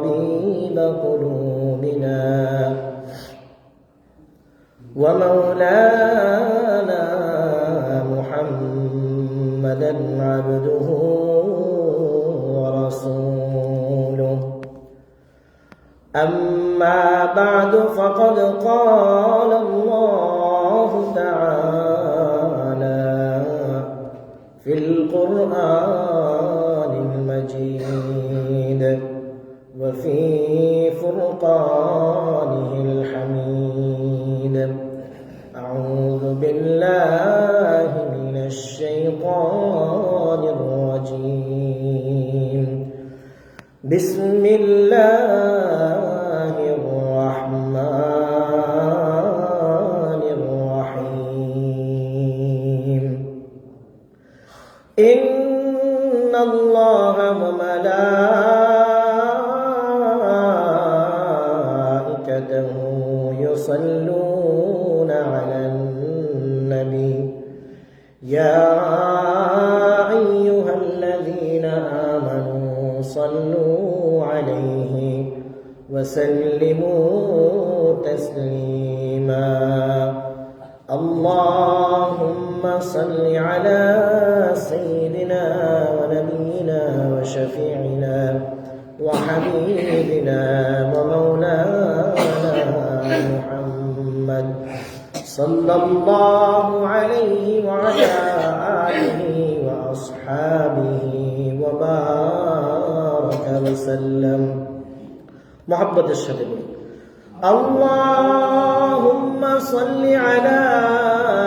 وطبيب قلوبنا ومولانا محمدا عبده ورسوله. أما بعد فقد قال الله تعالى في القرآن فرقانه الحميد. أعوذ بالله من الشيطان الرجيم. بسم الله صلوا عليه وسلموا تسليما. اللهم صل على سيدنا ونبينا وشفيعنا وحبيبنا ومولانا محمد صلى الله عليه وعلى آله وأصحابه وسلم. محبة الشهيد اللهم صل على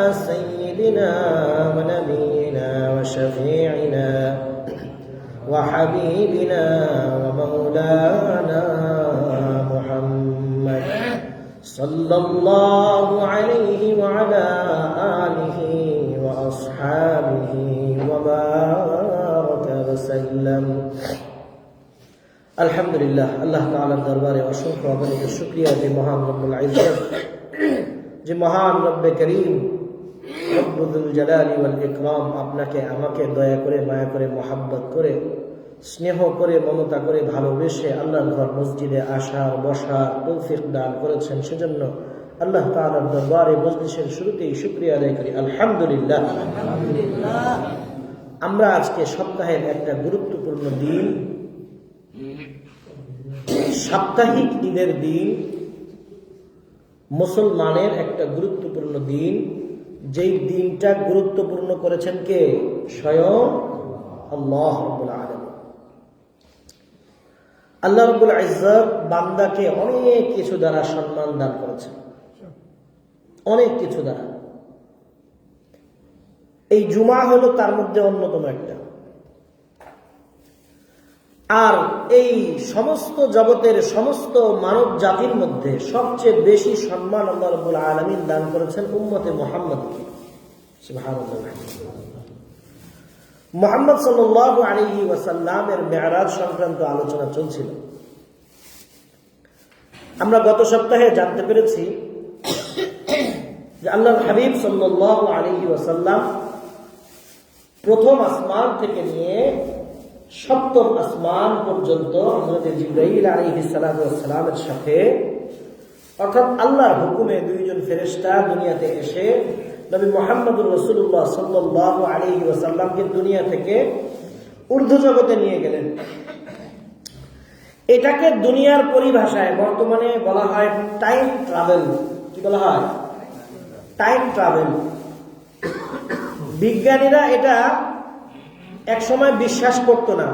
سيدنا ونبينا وشفيعنا وحبيبنا ومولانا محمد صلى الله عليه وعلى آله وأصحابه وبارك وسلم. আলহামদুলিল্লাহ আল্লাহ তাআলার দরবারে অসংখ্য অগণিত শুকরিয়া যে মহান রব্বুল ইজ্জত যে মহান রব্বে করিম রব্বুল জালালি ওয়াল ইকরাম আপনাকে আমাকে দয়া করে মায়া করে মোহাব্বত করে স্নেহ করে মমতা করে ভালোবেসে আল্লাহর ঘর মসজিদে আসা বসা তৌফিক দান করেছেন। সেজন্য আল্লাহ তাআলার দরবারে মজলিসের শুরুতেই শুকরিয়া আদায় করি। আলহামদুলিল্লাহ। আমরা আজকে সপ্তাহের একটা গুরুত্বপূর্ণ দিন সাপ্তাহিক ঈদের দিন মুসলমানের একটা গুরুত্বপূর্ণ দিন। যেই দিনটা গুরুত্বপূর্ণ করেছেন কে? স্বয়ং আল্লাহ আলামিন। আল্লাহ রব্বুল ইজ্জত বান্দাকে অনেক কিছু দ্বারা সম্মান দান করেছেন। অনেক কিছু দ্বারা। এই জুমা হলো তার মধ্যে অন্যতম একটা। আর এই সমস্ত জগতের সমস্ত মানব জাতির মধ্যে সবচেয়ে বেশি সম্মান আল্লাহ আলমিন দান করেছেন উম্মতে মোহাম্মদকে। মোহাম্মদ সাল্লাহ আলী ওয়াসাল্লামের মেয়ারাজ সংক্রান্ত আলোচনা চলছিল আমরা গত সপ্তাহে জানতে পেরেছি যে আল্লাহ হাবিব সাল্লাহ আলী ওয়াসাল্লাম প্রথম আসমান থেকে নিয়ে সপ্তম আসমান পর্যন্ত হজরত সাথে, অর্থাৎ আল্লাহর হুকুমে দুইজন ফেরেস্তা দুনিয়াতে এসে নবী মোহাম্মদুর রসুল্লাহ সাল্লাহ আলী ওয়াসাল্লামকে দুনিয়া থেকে ঊর্ধ্ব জগতে নিয়ে গেলেন। এটাকে দুনিয়ার পরিভাষায় বর্তমানে বলা হয় টাইম ট্রাভেল কি বলা হয়? টাইম ট্রাভেল বিজ্ঞানীরা এটা একসময় বিশ্বাস করত না।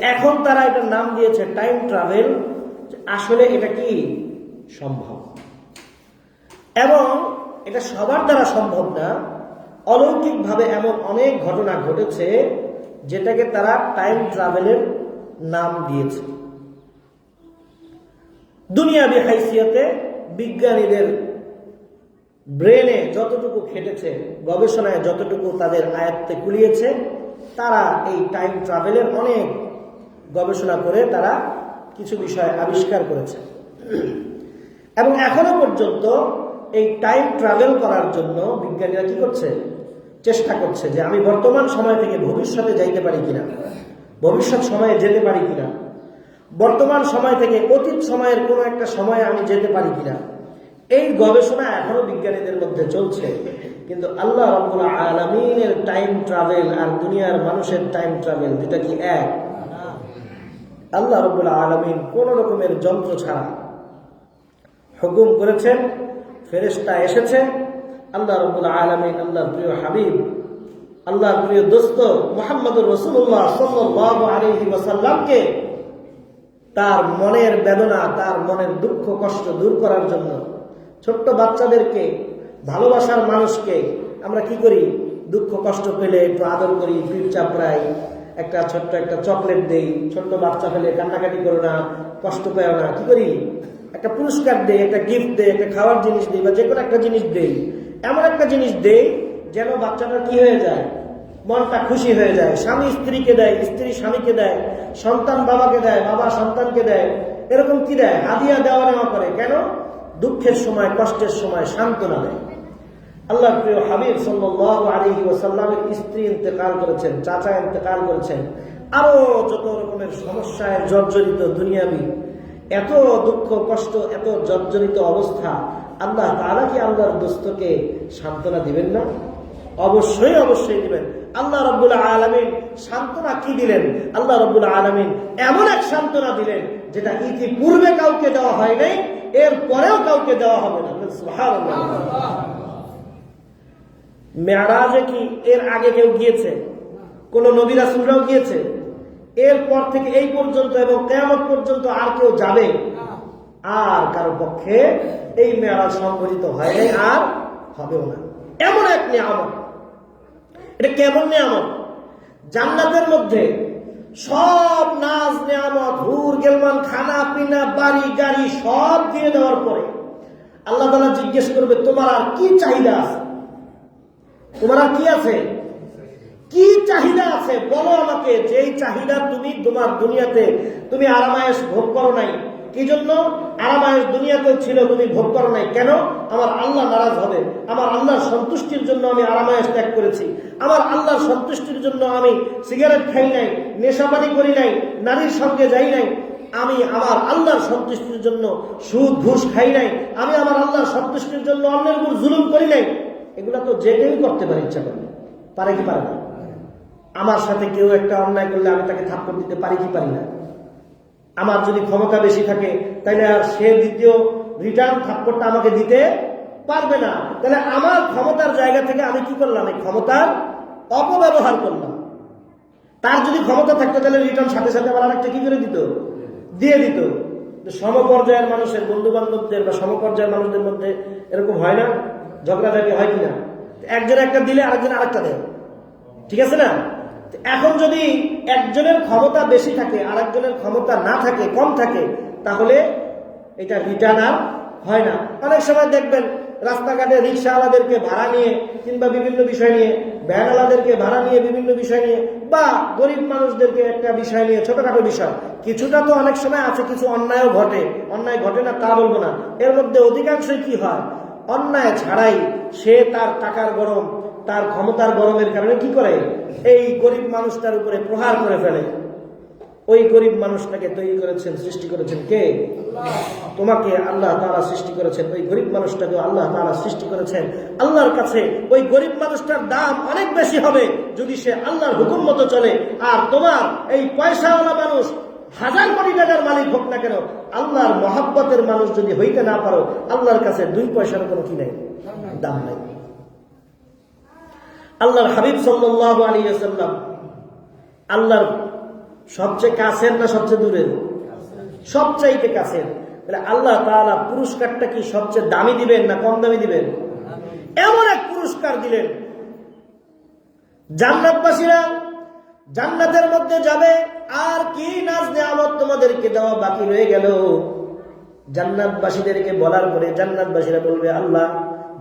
এখন তারা এটার নাম দিয়েছে টাইম ট্রাভেল আসলে এটা কি সম্ভব? এবং এটা সবার দ্বারা সম্ভব না। অলৌকিকভাবে এমন অনেক ঘটনা ঘটেছে যেটাকে তারা টাইম ট্রাভেলের নাম দিয়েছে। দুনিয়াবি হাইসিয়াতে বিজ্ঞানীদের ব্রেনে যতটুকু খেটেছে, গবেষণায় যতটুকু তাদের আয়ত্তে কুলিয়েছে, তারা এই টাইম ট্রাভেলের অনেক গবেষণা করে তারা কিছু বিষয় আবিষ্কার করেছে। এবং এখনও পর্যন্ত এই টাইম ট্রাভেল করার জন্য বিজ্ঞানীরা কি করছে? চেষ্টা করছে যে আমি বর্তমান সময় থেকে ভবিষ্যতে যাইতে পারি কিনা, ভবিষ্যৎ সময়ে যেতে পারি কিনা, বর্তমান সময় থেকে অতীত সময়ের কোনো একটা সময়ে আমি যেতে পারি কিনা এই গবেষণা এখনও বিজ্ঞানীদের মধ্যে চলছে। কিন্তু আল্লাহ রব্বুল আলমিনের টাইম ট্রাভেল আর দুনিয়ার মানুষের টাইম ট্রাভেল দুটা কি এক? আল্লাহ রব্বুল আলমিন কোন রকমের যন্ত্র ছাড়া হুকুম করেছেন ফেরেস্তা এসেছে। আল্লাহ রব্বুল আলমিন আল্লাহর প্রিয় হাবিব, আল্লাহর প্রিয় দোস্ত মোহাম্মদুর রসুল্লাহ সাল্লাহ আলহি ওয়াসাল্লামকে তার মনের বেদনা, তার মনের দুঃখ, কষ্ট দূর করার জন্য ছোট্ট বাচ্চাদেরকে, ভালোবাসার মানুষকে আমরা কি করি? দুঃখ, কষ্ট পেলে একটু আদর করি, পিঠ চাপড়াই, একটা ছোট্ট একটা চকলেট দেই, ছোট্ট বাচ্চা পেলে কান্নাকাটি করো না, কষ্ট পেও না, কি করি? একটা পুরস্কার দেই, একটা গিফট দেই, একটা খাওয়ার জিনিস দেই বা যে কোনো একটা জিনিস দেই। এমন একটা জিনিস দেই যেন বাচ্চাটা কি হয়ে যায়? মনটা খুশি হয়ে যায়, স্বামী স্ত্রীকে দেয়, স্ত্রী স্বামীকে দেয়, সন্তান বাবাকে দেয়, বাবা সন্তানকে দেয়, এরকম কি দেয়? হাদিয়া দেওয়া নেওয়া করে। কেন? দুঃখের সময়, কষ্টের সময় সান্ত্বনা দেয়। আল্লাহ প্রিয় হাবিব সাল্লাহ আলী ওসাল্লামের স্ত্রী ইন্তেকাল করেছেন, চাচা ইন্তেকাল করেছেন। আরও যত রকমের সমস্যায় জর্জরিত দুনিয়াবি, এত দুঃখ, কষ্ট, এত জর্জরিত অবস্থা, আল্লাহ তারা কি আল্লাহর দোস্তকে সান্ত্বনা দিবেন না? অবশ্যই অবশ্যই দিবেন। আল্লাহ রব্বুল আলমিন সান্ত্বনা কি দিলেন? আল্লাহ রব্বুল আলমিন এমন এক সান্ত্বনা দিলেন, যেটা ইতিপূর্বে কাউকে দেওয়া হয় নাই এর পরেও কাউকে দেওয়া হবে না। মেয়ারাজে কি এর আগে কেউ গিয়েছে? কোন নবী রাসুলরাও গিয়েছে? এরপর থেকে এই পর্যন্ত এবং কেমন পর্যন্ত আর কেউ যাবে? আর কারও পক্ষে এই মেয়ারাজ সংগঠিত হয় আর হবেও না। এমন এক নিয়ামত। এটা কেমন নিয়ামত? জান্নাতের মধ্যে সব নাচ নিয়ামত, হুর, গেলমান, খানা, পিনা, বাড়ি, গাড়ি, সব দিয়ে দেওয়ার পরে আল্লাহ তালা জিজ্ঞেস করবে, তোমার আর কি চাহিদা আছে? তোমার আর কি আছে? কি চাহিদা আছে? বলো আমাকে, যেই চাহিদা তুমি তোমার দুনিয়াতে, তুমি আরামায়েশ ভোগ করো নাই কি জন্য আরামায়েশ দুনিয়াতে ছিল তুমি ভোগ করো নাই? কেন? আমার আল্লাহ নারাজ হবে। আমার আল্লাহর সন্তুষ্টির জন্য আমি আরামায়েশ ত্যাগ করেছি। আমার আল্লাহর সন্তুষ্টির জন্য আমি সিগারেট খাই নাই নেশাপানি করি নাই, নারীর সঙ্গে যাই নাই। আমি আমার আল্লাহর সন্তুষ্টির জন্য সুদ, ঘুষ খাই নাই। আমি আমার আল্লাহর সন্তুষ্টির জন্য অন্যের উপর জুলুম করি নাই। এগুলো তো যে কেউই করতে পারে ইচ্ছা করলে। পারে কি পারে না? আমার সাথে কেউ একটা অন্যায় করলে আমি তাকে থাপ্পড় দিতে পারি কি পারি না? আমার যদি ক্ষমতা বেশি থাকে তাহলে আর সে দ্বিতীয় রিটার্ন থাপ্পড়টা আমাকে দিতে পারবে না। তাহলে আমার ক্ষমতার জায়গা থেকে আমি কি করলাম? এই ক্ষমতার অপব্যবহার করলাম। তার যদি ক্ষমতা থাকতো তাহলে রিটার্ন সাথে সাথে আবার আরেকটা কি করে দিত? দিয়ে দিত। সমপর্যায়ের মানুষের বন্ধু বান্ধবদের বা সমপর্যায়ের মানুষদের মধ্যে এরকম হয় না? ঝগড়াঝাটি হয় কিনা? একজন একটা দিলে আরেকজন আরেকটা দেয়। ঠিক আছে না? এখন যদি একজনের ক্ষমতা বেশি থাকে আর একজনের ক্ষমতা না থাকে, কম থাকে, তাহলে এটা রিটার্ন আর হয় না। অনেক সময় দেখবেন রাস্তাঘাটে রিক্সাওয়ালাদেরকে ভাড়া নিয়ে কিংবা বিভিন্ন বিষয় নিয়ে ব্যানালাদেরকে ভাড়া নিয়ে বিভিন্ন বিষয় নিয়ে, বা গরিব মানুষদেরকে একটা বিষয় নিয়ে, ছোটখাটো বিষয়। কিছুটা তো অনেক সময় আছে, কিছু অন্যায়ও ঘটে। অন্যায় ঘটে না, তা বলব না। এর মধ্যে অধিকাংশই কি হয়? অন্যায় ছাড়াই সে তার টাকার গরম তার ক্ষমতার গরমের কারণে কি করে? এই গরিব মানুষটার উপরে প্রহার করে ফেলে। ওই গরিব মানুষটাকে তৈরি করেছেন, সৃষ্টি করেছেন কে? তোমাকে আল্লাহ তারা সৃষ্টি করেছেন। ওই গরিব মানুষটাকে আল্লাহ তারা সৃষ্টি করেছেন। আল্লাহর কাছে ওই গরিব মানুষটার দাম অনেক বেশি হবে যদি সে আল্লাহর হুকুম মতো চলে। আর তোমার এই পয়সাওয়ালা মানুষ, হাজার কোটি টাকার মালিক হোক না কেন, আল্লাহর মহাব্বতের মানুষ যদি হইতে না পারো, আল্লাহর কাছে দুই পয়সার কোনো কি নেই? দাম নাই। আল্লাহর হাবিব সাল্লাহ আলী আসাল্লাম আল্লাহর সবচেয়ে কাছের না সবচেয়ে দূরের? সবচাইতে কাছের। তাহলে আল্লাহ তাআলা পুরস্কারটা কি সবচেয়ে দামি দিবেন না কম দামি দিবেন? এমন এক পুরস্কার দিলেন। জান্নাতবাসীরা জান্নাতের মধ্যে যাবে, আর কি নাজ নেয়ামত তোমাদেরকে দেওয়া বাকি রয়ে গেল। জান্নাতবাসীদেরকে বলার পরে জান্নাতবাসীরা বলবে, আল্লাহ,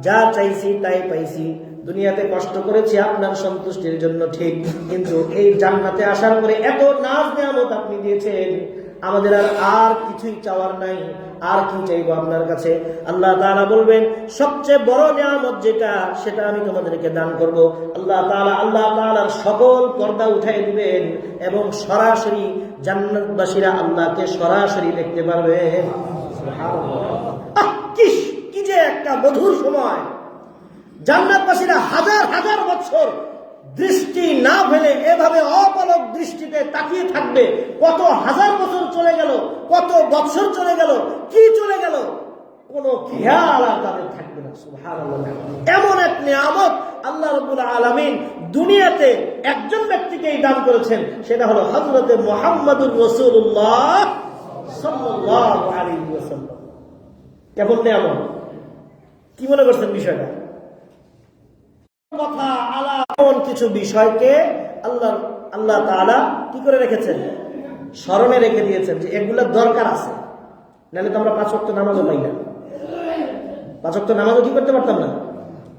যা চাইছি তাই পাইছি। দুনিয়াতে কষ্ট করেছি, আপনার সন্তুষ্টির জন্য ঠিক। কিন্তু এই জান্নাতে আসার পরে এত নাজ নেয়ামত আপনি দিয়েছেন, আমাদের আর আর কিছুই চাওয়ার নাই, আর কি চাইব আপনার কাছে? আল্লাহ তাআলা বলবেন, সবচেয়ে বড় নিয়ামত যেটা, সেটা আমি তোমাদেরকে দান করব। আল্লাহ তাআলা, আল্লাহ তাআলার সকল পর্দা উঠাই দিবেন এবং সরাসরি জান্নাতবাসীরা আল্লাহকে সরাসরি দেখতে পারবে। কি যে একটা মধুর সময়! জান্নাতবাসীরা হাজার হাজার বছর দৃষ্টি না ফেলে এভাবে অপলক দৃষ্টিতে তাকিয়ে থাকবে। কত হাজার বছর চলে গেল, কত বছর চলে গেল, কি চলে গেল? কোন খেয়াল আর তাদের থাকবে না। এমন এক নিয়ামত আল্লাহ রবুল আলমিন দুনিয়াতে একজন ব্যক্তিকেই দান করেছেন, সেটা হলো হজরতে মোহাম্মদুর রসুল্লাহ ওয়াসাল্লাম। কেমন নিয়ামত? কি মনে করছেন বিষয়টা? কথা আলা কিছু বিষয়কে আল্লাহ আল্লাহ তাআলা কি করে রেখেছেন? স্মরণে রেখে দিয়েছেন যে এগুলোর দরকার আছে। নাহলে তো আমরা পাঁচ ওয়াক্ত নামাজও পাই না। পাঁচ নামাজও কি করতে পারতাম না?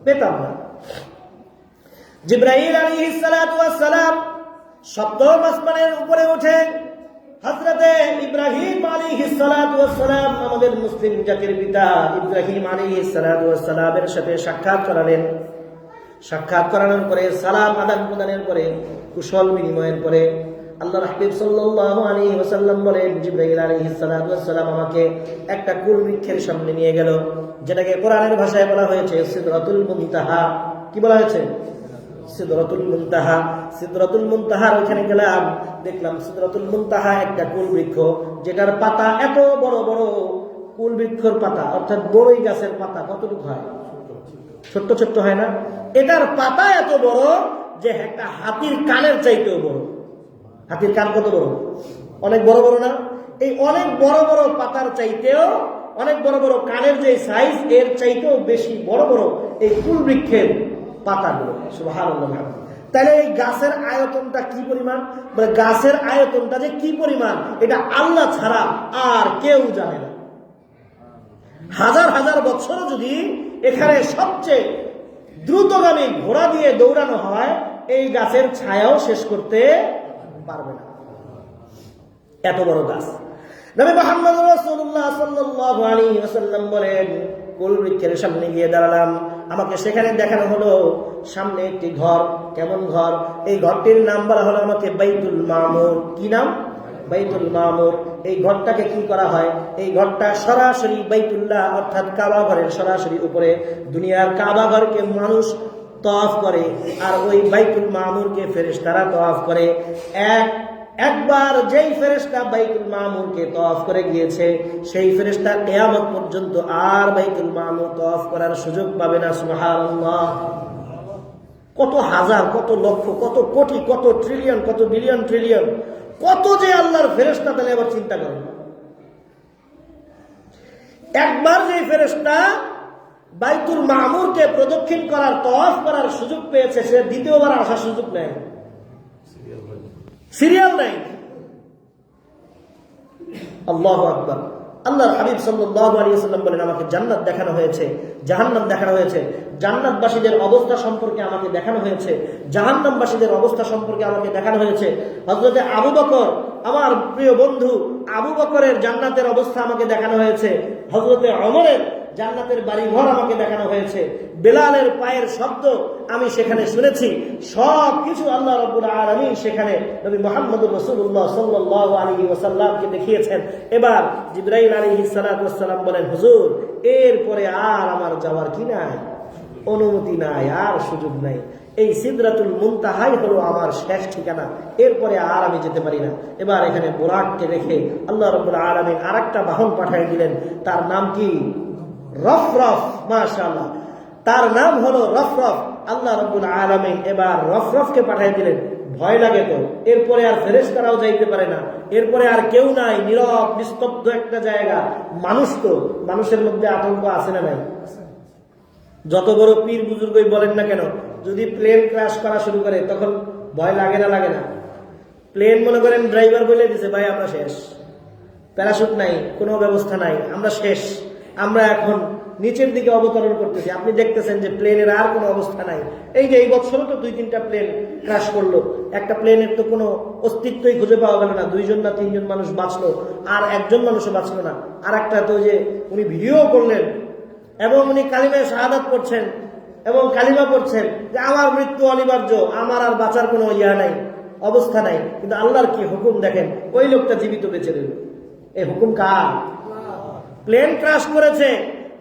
পেতাম না। জিব্রাহিম ওয়াস সালাম সপ্তম আসমানের উপরে উঠে হযরতে ইব্রাহিম আলী সালাতু ওয়াস সালাম আমাদের মুসলিম জাতির পিতা ইব্রাহিম আলী ওয়াস সাথে সাক্ষাৎ করালেন। সাক্ষাৎ করানোর পরে, সালাম আদান প্রদানের পরে, কুশল বিনিময়ের পরে আল্লাহ হাবিব সাল্লাল্লাহু আলাইহি ওয়াসাল্লাম বলেন আলাইহিস সালাতু সালাম আমাকে একটা কুল বৃক্ষের সামনে নিয়ে গেল, যেটাকে কোরআনের ভাষায় বলা হয়েছে সিদরাতুল মুনতাহা। কি বলা হয়েছে? সিদরাতুল মুনতাহা। সিদরাতুল মুনতাহার ওখানে গেলাম, দেখলাম সিদরাতুল মুনতাহা একটা কুল বৃক্ষ, যেটার পাতা এত বড় বড়, কুল বৃক্ষর পাতা, অর্থাৎ বড়ই গাছের পাতা, কতটুকু হয়? ছোট্ট ছোট্ট হয় না। এটার পাতা এত বড় যে একটা হাতির কানের চাইতেও বড়। হাতির কান কত বড়? অনেক বড় বড় না? এই অনেক বড় বড় পাতার চাইতেও, অনেক বড় বড় কানের যে সাইজ এর চাইতেও বেশি বড় বড় এই কুল বৃক্ষের পাতাগুলো। সুবহানাল্লাহ তাহলে এই গাছের আয়তনটা কি পরিমাণ? মানে গাছের আয়তনটা যে কি পরিমাণ, এটা আল্লাহ ছাড়া আর কেউ জানে না। হাজার হাজার বছর যদি এখানে সবচেয়ে দ্রুতগামী ঘোড়া দিয়ে দৌড়ানো হয়, এই গাছের ছায়াও শেষ করতে পারবে না। এত বড় গাছ। সামনে গিয়ে দাঁড়ালাম। আমাকে সেখানে দেখানো হলো সামনে একটি ঘর। কেমন ঘর? এই ঘরটির হলো আমাকে বাইতুল মামুর। কি নাম? বাইতুল মামুর, এই ঘরটাকে কি করা হয়? এই ঘরটা সরাসরি বাইতুল্লাহ, অর্থাৎ কাবা ঘরের সরাসরি উপরে। দুনিয়ার কাবা ঘরকে মানুষ তফ করে, আর ওই বাইতুল মামুরকে ফেরেশতারা তফ করে। এক, একবার যেই ফেরেশতা বাইতুল মামুরকে তফ করে গিয়েছে, সেই ফেরেশতা কেয়ামত পর্যন্ত আর বাইতুল মামুর তফ করার সুযোগ পাবে না, সুবহানাল্লাহ। কত হাজার, কত লক্ষ, কত কোটি, কত ট্রিলিয়ন কত বিলিয়ন ট্রিলিয়ন কত যে আল্লাহর ফেরেস্তা তাহলে আবার চিন্তা করেন একবার যে ফেরেস্তা বাইতুল মামুরকে প্রদক্ষিণ করার তফ করার সুযোগ পেয়েছে, সে দ্বিতীয়বার আসার সুযোগ নেয়। সিরিয়াল নাই। আল্লাহ আকবর। আল্লাহ হাবিব সাল্লাহ আলিয়াল্লাম বলেন, আমাকে জান্নাত দেখানো হয়েছে, জাহান্নাম দেখানো হয়েছে, জান্নাতবাসীদের অবস্থা সম্পর্কে আমাকে দেখানো হয়েছে, জাহান্নামবাসীদের অবস্থা সম্পর্কে আমাকে দেখানো হয়েছে। হজরতে আবু বকর, আমার প্রিয় বন্ধু, আবু বকরের জান্নাতের অবস্থা আমাকে দেখানো হয়েছে। হজরতে অমরের জান্নাতের বাড়ি ঘর আমাকে দেখানো হয়েছে। বেলালের পায়ের শব্দ আমি সেখানে শুনেছি। সব কিছু আল্লাহ রব্বুল আলমী সেখানে নবী মোহাম্মদুর রসুল্লাহ সাল্লাহ আলী ওসাল্লামকে দেখিয়েছেন। এবার জিব্রাইল আলী সালাম বলেন, হুজুর, এরপরে আর আমার যাওয়ার কি নাই? অনুমতি নাই, আর সুযোগ নাই। এই সিদ্রাতুল মুনতাহাই হলো আমার শেষ ঠিকানা। এরপরে আর আমি যেতে পারি না। এবার এখানে বোরাককে রেখে আল্লাহ রব্বুল আলমী আর একটা বাহন পাঠিয়ে দিলেন। তার নাম কি? রফ রফ, মাশাআল্লাহ। তার নাম হলো রফ রফ। আল্লাহ রব্বুল আলমিন এবার রফ রফকে পাঠিয়ে দিলেন। ভয় লাগে তো। এরপরে আর ফেরেস তারাও যাইতে পারে না। এরপরে আর কেউ নাই, নীরব, নিস্তব্ধ একটা জায়গা। মানুষ তো, মানুষের মধ্যে আতঙ্ক আছে না নাই? যত বড় পীর বুজুর্গই বলেন না কেন, যদি প্লেন ক্রাশ করা শুরু করে, তখন ভয় লাগে না লাগে না। প্লেন মনে করেন ড্রাইভার বলে দিছে, ভাই, আমরা শেষ। প্যারাশুট নাই, কোনো ব্যবস্থা নাই, আমরা শেষ। আমরা এখন নিচের দিকে অবতরণ করতেছি। আপনি দেখতেছেন যে প্লেনের আর কোনো অবস্থা নাই। এই যে এই বছরও তো দুই, তিনটা প্লেন ক্রাশ করল। একটা প্লেনের তো কোনো অস্তিত্বই খুঁজে পাওয়া গেল না। দুইজন না তিনজন মানুষ বাঁচলো, আর একজন মানুষও বাঁচলো না। আর একটা তো যে উনি ভিডিও করলেন, এবং উনি কালিমায় শাহাদাত করছেন এবং কালিমা পড়ছেন যে আমার মৃত্যু অনিবার্য, আমার আর বাঁচার কোনো ইয়া নাই, অবস্থা নাই। কিন্তু আল্লাহর কি হুকুম দেখেন? ওই লোকটা জীবিত বেঁচে রইল। এই হুকুম কার? প্লেন ক্রাশ করেছে,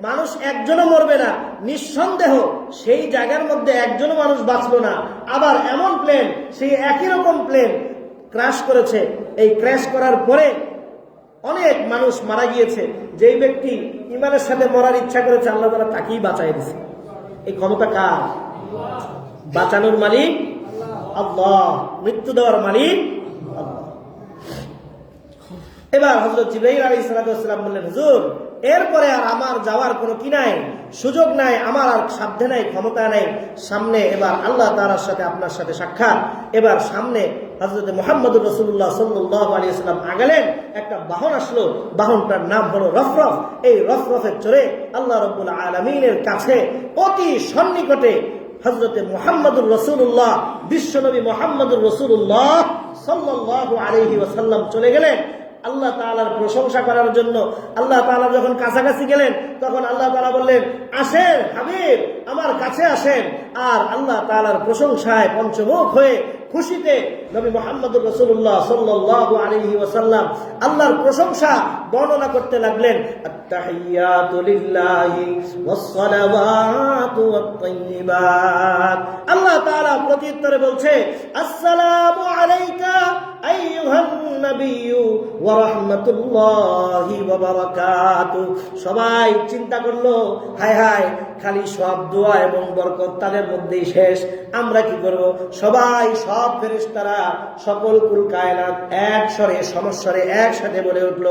মানুষ একজনও মরবে না। নিঃসন্দেহ, সেই জায়গার মধ্যে একজনও মানুষ বাঁচলো না। আবার এমন প্লেন, সেই একই রকম প্লেন ক্রাশ করেছে। এই ক্র্যাশ করার পরে অনেক মানুষ মারা গিয়েছে। যেই ব্যক্তি ইমানের সাথে মরার ইচ্ছা করেছে, আল্লাহ তারা তাকেই বাঁচাই দিছে এই ক্ষমতা কার? বাঁচানোর মালিক আল্লাহ। মৃত্যু দেওয়ার মালিক এবার হজরত জিব্রাহিম আলী বললেন, হুজুর, এরপরে আর আমার যাওয়ার কোনো কি নাই? সুযোগ নাই, আমার আর সাধ্যে নাই, ক্ষমতা নাই। সামনে এবার আল্লাহ তালার সাথে আপনার সাথে সাক্ষাৎ। এবার সামনে হজরত মোহাম্মদ রসুল্লাহ সাল্লাহ আলিয়াল্লাম আগালেন, একটা বাহন আসলো। বাহনটার নাম হলো রফরফ। এই রফরফের চড়ে আল্লাহ রব্বুল আলমিনের কাছে অতি সন্নিকটে হজরতে মোহাম্মদুর রসুল্লাহ বিশ্বনবী মোহাম্মদুর রসুল্লাহ সাল্লাহ আলহি ওসাল্লাম চলে গেলেন। আল্লাহ তালার প্রশংসা করার জন্য আল্লাহ তালা যখন কাছাকাছি গেলেন, তখন আল্লাহ তালা বললেন, আসেন হাবিব। আমার কাছে আসেন আর আল্লাহ তালার প্রশংসায় পঞ্চমুখ হয়ে খুশিতে নবী মোহাম্মদ রসুল্লাহ সাল্লাহ আলহি ওসাল্লাম আল্লাহর প্রশংসা বর্ণনা করতে লাগলেন আল্লাহ তারা প্রত্যুত্তরে বলছে, আসসালাম সবাই চিন্তা করল, হায় হায়, খালি শব্দ দোয়া এবং বরকত তাদের মধ্যেই শেষ। আমরা কি করব? সবাই সব ফেরেশতারা সকল কুল কায়নাত এক স্বরে সমস্বরে একসাথে বলে উঠল,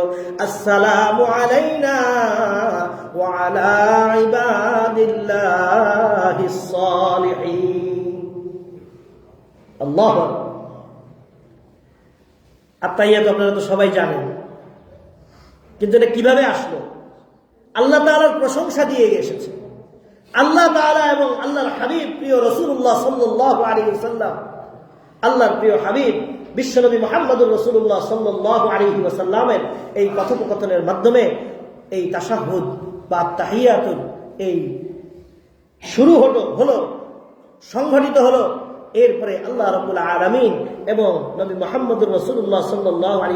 আসসালামু আলাইনা ওয়া আলা ইবাদিল্লাহিস সালিহিন আল্লাহু আত্মাইয়াত আপনারা তো সবাই জানেন। কিন্তু এটা কীভাবে আসলো? আল্লাহ তাআলার প্রশংসা দিয়ে এসেছে। আল্লাহ তালা এবং আল্লাহর হাবিব, প্রিয় রসুল্লাহ সাল্লাহ আলী সাল্লাম আল্লাহর প্রিয় হাবিব, বিশ্বনবী মোহাম্মদুর রসুল্লাহ সাল্লাহ আলী ওসাল্লামের এই কথোপকথনের মাধ্যমে এই তাসাহুদ বা তাহিয়াতুল এই শুরু হলো হলো, সংঘটিত হলো এরপরে আল্লাহ রবুল আলমিন এবং নবী মোহাম্মদুর রসুল্লাহ সাল্লাহ আলী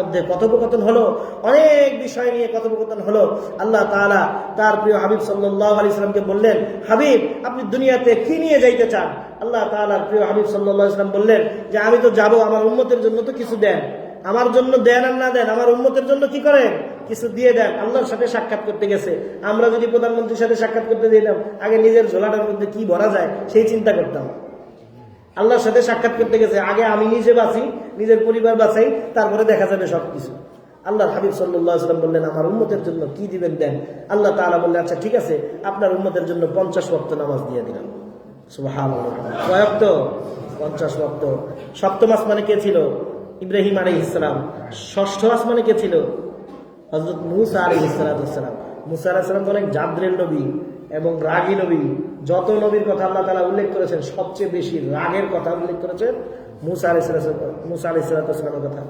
মধ্যে কথোপকথন হলো, অনেক বিষয় নিয়ে কথোপকথন হলো। আল্লাহ তালা তার প্রিয় হাবিব সাল্লাহ আলী সাল্লামকে বললেন, হাবিব, আপনি দুনিয়াতে কি নিয়ে যাইতে চান? আল্লাহ তালার প্রিয় হাবিব সাল্লাহ ইসলাম বললেন যে, আমি তো যাব, আমার উন্মতের জন্য তো কিছু দেন। আমার জন্য দেন আর না দেন, আমার উন্মতের জন্য কি করেন? কিছু দিয়ে দেন। আল্লাহর সাথে সাক্ষাৎ করতে গেছে। আমরা যদি প্রধানমন্ত্রীর সাথে সাক্ষাৎ করতে দিলাম আগে নিজের ঝোলাটার মধ্যে কি ভরা যায়, সেই চিন্তা করতাম। আল্লাহর সাথে সাক্ষাৎ করতে গেছে, আগে আমি নিজে বাঁচি, নিজের পরিবার বাঁচাই, তারপরে দেখা যাবে সব কিছু আল্লাহ হাবিব সাল্লাম বললেন, আমার উন্মতের জন্য কি দিবেন দেন? আল্লাহ তালা বললেন আচ্ছা ঠিক আছে, আপনার উন্মতের জন্য পঞ্চাশ ভক্ত নামাজ দিয়ে দিলাম। কয়েক পঞ্চাশ ভক্ত সপ্তম আসমানে কে ছিল? ইব্রাহিম আলী ইসলাম ষষ্ঠ আসমানে কে ছিল? হজরত মুসা আলী ইসলাতাম মুসা আলাহিসাম তো অনেক জাদ্রের নবী এবং রাগী নবী। যত নবীর কথা আল্লাহ তালা উল্লেখ করেছেন, সবচেয়ে বেশি রাগের কথা উল্লেখ করেছেন মুসা আলি মুসা আলি কথা।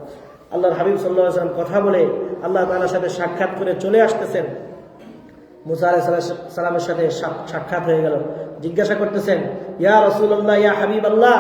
আল্লাহর হাবিব সাল্লাহ কথা বলে আল্লাহ তালার সাথে সাক্ষাৎ করে চলে আসতেছেন। মুসা আলাই সালামের সাথে সাক্ষাৎ হয়ে গেল। জিজ্ঞাসা করতেছেন, ইয়া রসুল্লাহ ইয়া হাবিব আল্লাহ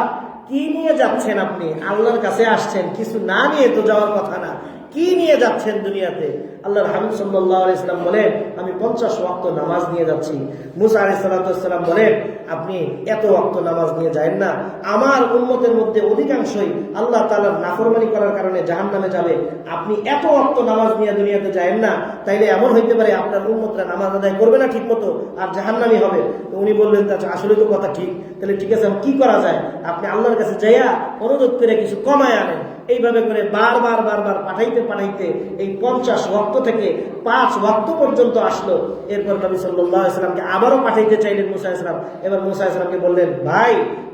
কি নিয়ে যাচ্ছেন আপনি? আল্লাহর কাছে আসছেন, কিছু না নিয়ে তো যাওয়ার কথা না। কি নিয়ে যাচ্ছেন দুনিয়াতে? আল্লাহর হাবিব সাল্লাহ ইসলাম বলেন, আমি পঞ্চাশ ওয়াক্ত নামাজ নিয়ে যাচ্ছি। মুসা আলি সাল্লাম বলেন, আপনি এত ওয়াক্ত নামাজ নিয়ে যায় না। আমার উন্মতের মধ্যে অধিকাংশই আল্লাহ তালার নাফরমানি করার কারণে জাহান নামে যাবে। আপনি এত ওয়াক্ত নামাজ নিয়ে দুনিয়াতে যায় না। তাইলে এমন হইতে পারে আপনার উন্মতরা নামাজ আদায় করবে না ঠিক মতো আর জাহান্নামি হবে। তো উনি বললেন আচ্ছা আসলে তো কথা ঠিক। তাহলে ঠিক আছে, কি করা যায়? আপনি আল্লাহর কাছে যাইয়া অনুরোধ করে কিছু কমায় আনেন। এইভাবে করে বারবার বারবার পাঠাইতে পাঠাইতে এই পঞ্চাশ ওয়াক্ত থেকে পাঁচ ওয়াক্ত পর্যন্ত আসলো। এরপর নবী সাল্লাহ ইসলামকে আবারও পাঠাইতে চাইলেন মুসা ইসলাম এবার মুসা ইসলামকে বললেন, ভাই,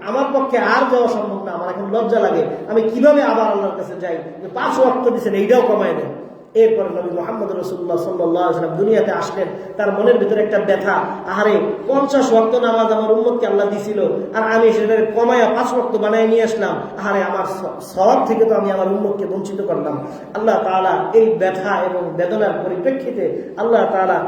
আমার পক্ষে আর যাওয়া সম্ভব না, আমার এখন লজ্জা লাগে। আমি কীভাবে আবার আল্লাহর কাছে যাই? পাঁচ ওয়াক্ত দিচ্ছেন এইটাও কমায় দেন। এরপর নবী মোহাম্মদ রসুল্লাহ সাল্লাম দুনিয়াতে আসলেন। তার মনের ভিতরে একটা ব্যথা, আহারে, পঞ্চাশ ভক্ত নামাজ আমার উন্মতকে আল্লাহ দিছিল, আর আমি সেটাকে কমায় পাঁচ ভক্ত বানায় নিয়ে আসলাম। আহারে, আমার সব থেকে তো আমি আমার উন্মতকে বঞ্চিত করলাম। আল্লাহ তালা এই ব্যথা এবং বেদনার পরিপ্রেক্ষিতে আল্লাহ তাআলা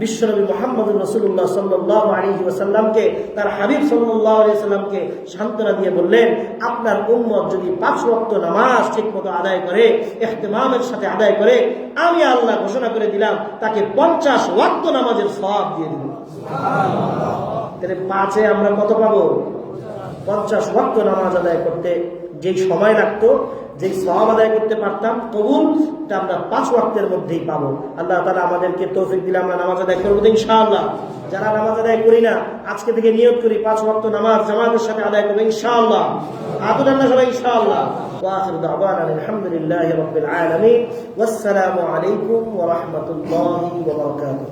বিশ্বনবী মোহাম্মদ রসুল্লাহ সাল্লাহ আলী ওসাল্লামকে তার হাবিব সাল্লাহ আলী সাল্লামকে সান্ত্বনা দিয়ে বললেন, আপনার উম্মত যদি পাঁচ ওয়াক্ত নামাজ ঠিক মতো আদায় করে এহতেমামের সাথে আদায় করে, আমি আল্লাহ ঘোষণা করে দিলাম, তাকে পঞ্চাশ ওয়াক্ত নামাজের সব দিয়ে দিব। তাহলে পাঁচে আমরা কত পাবো? পঞ্চাশ ওয়াক্ত নামাজ আদায় করতে যেই সময় লাগতো যেই সব আদায় করতে পারতাম কবুল তা আমরা পাঁচ ওয়াক্তের মধ্যেই পাবো আল্লাহ তালা আমাদেরকে তৌফিক দিলে আমরা নামাজ আদায় করবো ইনশাআল্লাহ যারা নামাজ আদায় করি না আজকে থেকে নিয়োগ করি পাঁচ ওয়াক্ত নামাজ জামাতের সাথে আদায় করবো ইনশাআল্লাহ আবুদান্না সবাই ইনশাআল্লাহ واخر دعوانا الحمد لله رب العالمين والسلام عليكم ورحمه الله وبركاته